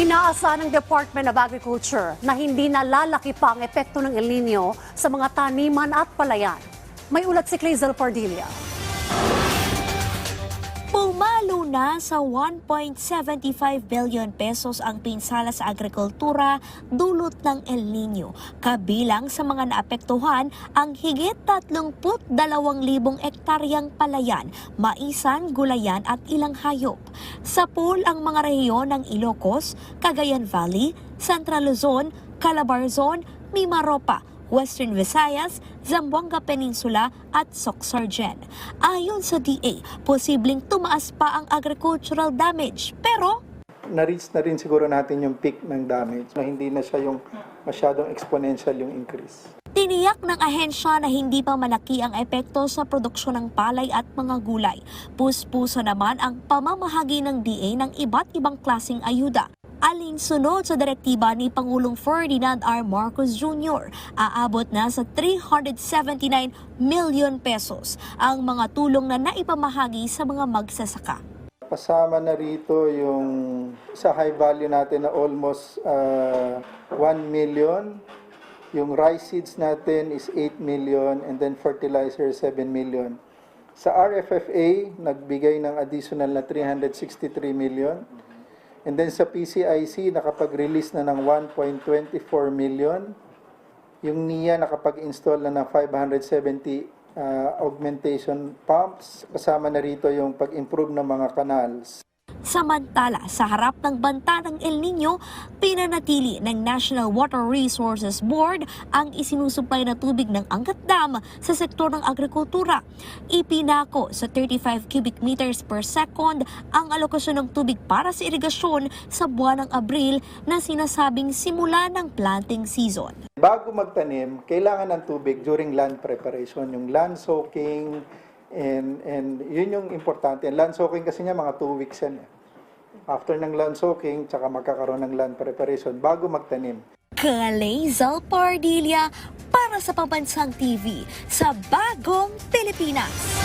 Inaasahan ng Department of Agriculture na hindi nalalaki pa ang epekto ng El Nino sa mga taniman at palayan. May ulat si Clazel Pardilla. Pumalo na sa 1.75 billion pesos ang pinsala sa agrikultura dulot ng El Nino. Kabilang sa mga naapektuhan ang higit 32,000 ektaryang palayan, maisan, gulayan at ilang hayop. Sa pool ang mga rehiyon ng Ilocos, Cagayan Valley, Central Luzon, Calabarzon, Mimaropa, Western Visayas, Zamboanga Peninsula at Soxargen. Ayon sa DA, posibleng tumaas pa ang agricultural damage pero na-reach na rin siguro natin yung peak ng damage na hindi na siya yung masyadong exponential yung increase. Tiniyak ng ahensya na hindi pa malaki ang epekto sa produksyon ng palay at mga gulay. Puspuso naman ang pamamahagi ng DA ng iba't ibang klasing ayuda. Alinsunod sa direktiba ni Pangulong Ferdinand R. Marcos Jr., aabot na sa 379 million pesos ang mga tulong na naipamahagi sa mga magsasaka. Kasama na rito yung sa high value natin na almost uh, 1 million. Yung rice seeds natin is 8 million and then fertilizer 7 million. Sa RFFA, nagbigay ng additional na 363 million. And then sa PCIC, nakapag-release na ng 1.24 million. Yung NIA nakapag-install na ng 570 uh, augmentation pumps. Kasama na rito yung pag-improve ng mga canals. Samantala, sa harap ng banta ng El Nino, pinanatili ng National Water Resources Board ang isinusupply na tubig ng Angat Dam sa sektor ng agrikultura. Ipinako sa 35 cubic meters per second ang alokasyon ng tubig para sa irigasyon sa buwan ng Abril na sinasabing simula ng planting season. Bago magtanim, kailangan ng tubig during land preparation, yung land soaking, and, and yun yung importante. And land soaking kasi niya mga 2 weeks yan. eh. After ng land soaking, tsaka magkakaroon ng land preparation bago magtanim. Kalezal Pardilla para sa Pambansang TV sa Bagong Pilipinas.